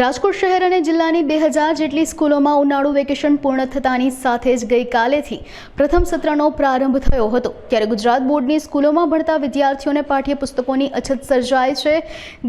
રાજકોટ શહેર અને જિલ્લાની બે હજાર જેટલી સ્કૂલોમાં ઉનાળુ વેકેશન પૂર્ણ થતાની સાથે જ ગઈકાલેથી પ્રથમ સત્રનો પ્રારંભ થયો હતો. ત્યારે ગુજરાત બોર્ડની સ્કૂલોમાં ભણતા વિદ્યાર્થીઓને પાઠ્યપુસ્તકોની અછત સર્જાય છે.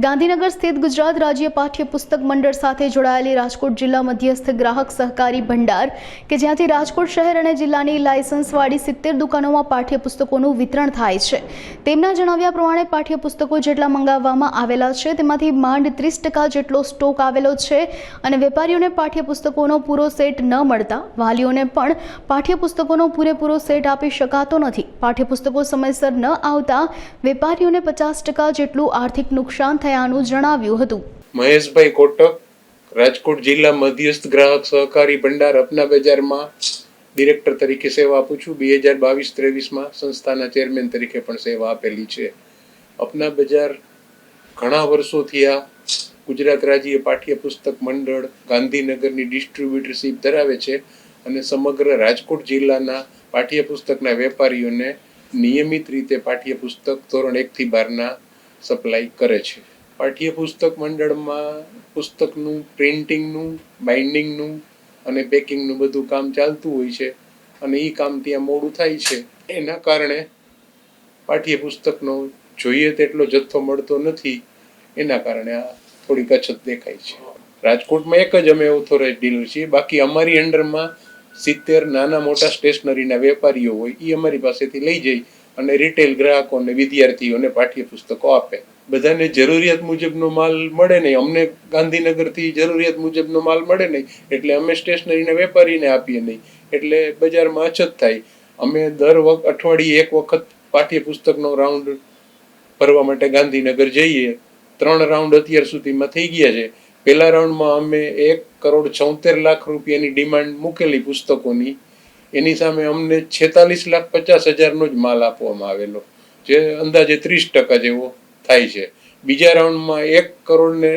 ગાંધીનગર સ્થિત ગુજરાત રાજ્ય પાઠ્યપુસ્તક મંડળ સાથે જોડાયેલી રાજકોટ જિલ્લા મધ્યસ્થ ગ્રાહક સહકારી ભંડાર, કે જ્યાંથી રાજકોટ શહેર અને જિલ્લાની લાયસન્સવાળી સિત્તેર દુકાનોમાં પાઠ્યપુસ્તકોનું વિતરણ થાય છે. તેમના જણાવ્યા પ્રમાણે પાઠ્યપુસ્તકો જેટલા મંગાવવામાં આવેલા છે, તેમાંથી માંડ ત્રીસ ટકા જેટલો સ્ટોક આવેલો છે અને વેપારીઓને પાઠ્યપુસ્તકોનો પૂરો સેટ ન મળતા વાલીઓને પણ પાઠ્યપુસ્તકોનો પૂરેપૂરો સેટ આપી શકાતો નથી. પાઠ્યપુસ્તકો સમયસર ન આવતા વેપારીઓને પચાસ ટકા જેટલું આર્થિક નુકસાન થયાનું જણાવ્યું હતું. મહેશભાઈ કોટક, રાજકોટ જિલ્લા મધ્યસ્થ ગ્રાહક સહકારી ભંડાર અપના બજારમાં ડિરેક્ટર તરીકે સેવા આપું છું. બે હજાર બાવીસ ત્રેવીસમાં સંસ્થાના ચેરમેન તરીકે પણ સેવા આપેલી છે. અપના બજાર ઘણા વર્ષોથી આ ગુજરાત રાજ્ય પાઠ્યપુસ્તક મંડળ ગાંધીનગરની ડિસ્ટ્રીબ્યુટરશીપ ધરાવે છે અને સમગ્ર રાજકોટ જિલ્લાના પાઠ્યપુસ્તકના વેપારીઓને નિયમિત રીતે પાઠ્યપુસ્તક ધોરણ એકથી બારના સપ્લાય કરે છે. પાઠ્યપુસ્તક મંડળમાં પુસ્તકનું, પ્રિન્ટિંગનું, બાઇન્ડિંગનું અને પેકિંગનું બધું કામ ચાલતું હોય છે અને એ કામ ત્યાં મોડું થાય છે. એના કારણે પાઠ્યપુસ્તકનો જોઈએ તેટલો જથ્થો મળતો નથી. એના કારણે આ થોડીક અછત દેખાય છે. રાજકોટમાં એક જ અમે ઓથોરાઇઝ ડીલર છીએ. બાકી અમારી અંડરમાં સિત્તેર નાના મોટા સ્ટેશનરીના વેપારીઓ હોય એ અમારી પાસેથી લઈ જઈ અને રિટેલ ગ્રાહકોને, વિદ્યાર્થીઓને પાઠ્યપુસ્તકો આપે. બધાને જરૂરિયાત મુજબનો માલ મળે નહીં. અમને ગાંધીનગરથી જરૂરિયાત મુજબનો માલ મળે નહીં. એટલે અમે સ્ટેશનરીના વેપારીને આપીએ નહીં. એટલે બજારમાં અછત થાય. અમે દર વખત અઠવાડિયે એક વખત પાઠ્યપુસ્તકનો રાઉન્ડ ભરવા માટે ગાંધીનગર જઈએ. ત્રણ રાઉન્ડ અત્યાર સુધીમાં થઈ ગયા છે. પહેલા રાઉન્ડમાં અમે એક કરોડ છોતેર લાખ રૂપિયાની ડિમાન્ડ મૂકેલી પુસ્તકોની. એની સામે અમને છેતાલીસ લાખ પચાસ હજારનો જ માલ આપવામાં આવેલો, જે અંદાજે ત્રીસ ટકા જેવો થાય છે. બીજા રાઉન્ડમાં એક કરોડ ને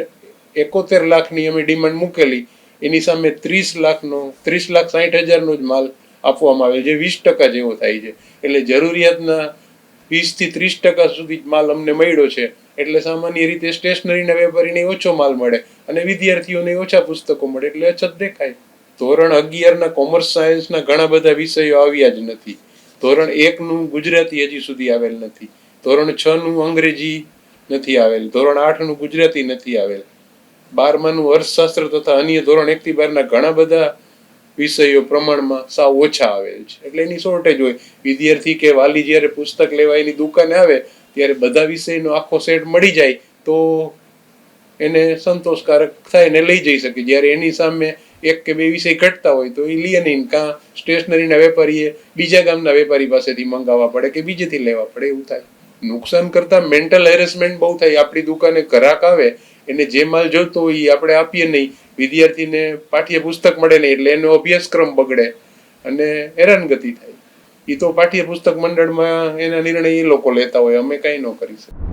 એકોતેર લાખની અમે ડિમાન્ડ મૂકેલી, એની સામે ત્રીસ લાખનો, ત્રીસ લાખ સાઠ હજારનો જ માલ આપવામાં આવે જે વીસ ટકા જેવો થાય છે. એટલે જરૂરિયાતના વીસથી ત્રીસ ટકા સુધી માલ અમને મળ્યો છે. એટલે સામાન્ય રીતે સ્ટેશનરીના વેપારીને ઓછો માલ મળે અને વિદ્યાર્થીઓને ઓછા પુસ્તકો મળે એટલે અછત દેખાય. ધોરણ અગિયારના કોમર્સ સાયન્સના ઘણા બધા વિષયો આવ્યા જ નથી. ધોરણ એકનું ગુજરાતી હજી સુધી આવેલ નથી. ધોરણ છ નું અંગ્રેજી નથી આવેલ. ધોરણ આઠનું ગુજરાતી નથી આવેલ. બારમાનું અર્થશાસ્ત્ર તથા અન્ય ધોરણ એકથી બારના ઘણા બધા વિષયો પ્રમાણમાં સાવ ઓછા આવેલ છે. એટલે એની શોર્ટેજ હોય. વિદ્યાર્થી કે વાલી જ્યારે પુસ્તક લેવા એની દુકાને આવે ત્યારે બધા વિષયનો આખો સેટ મળી જાય તો એને સંતોષકારક થાય ને લઈ જઈ શકે. જ્યારે એની સામે એક કે બે વિષય ઘટતા હોય તો એ લઈએ નહીં. કાં સ્ટેશનરીના વેપારીએ બીજા ગામના વેપારી પાસેથી મંગાવવા પડે કે બીજેથી લેવા પડે એવું થાય. નુકસાન કરતાં મેન્ટલ હેરેસમેન્ટ બહુ થાય. આપણી દુકાને ગ્રાહક આવે, એને જે માલ જોતો હોય એ આપણે આપીએ નહીં. વિદ્યાર્થીને પાઠ્ય પુસ્તક મળે નહીં એટલે એનો અભ્યાસક્રમ બગડે અને હેરાનગતિ થાય. એ તો પાઠ્ય પુસ્તક મંડળમાં એના નિર્ણય એ લોકો લેતા હોય, અમે કંઈ ન કરી શકીએ.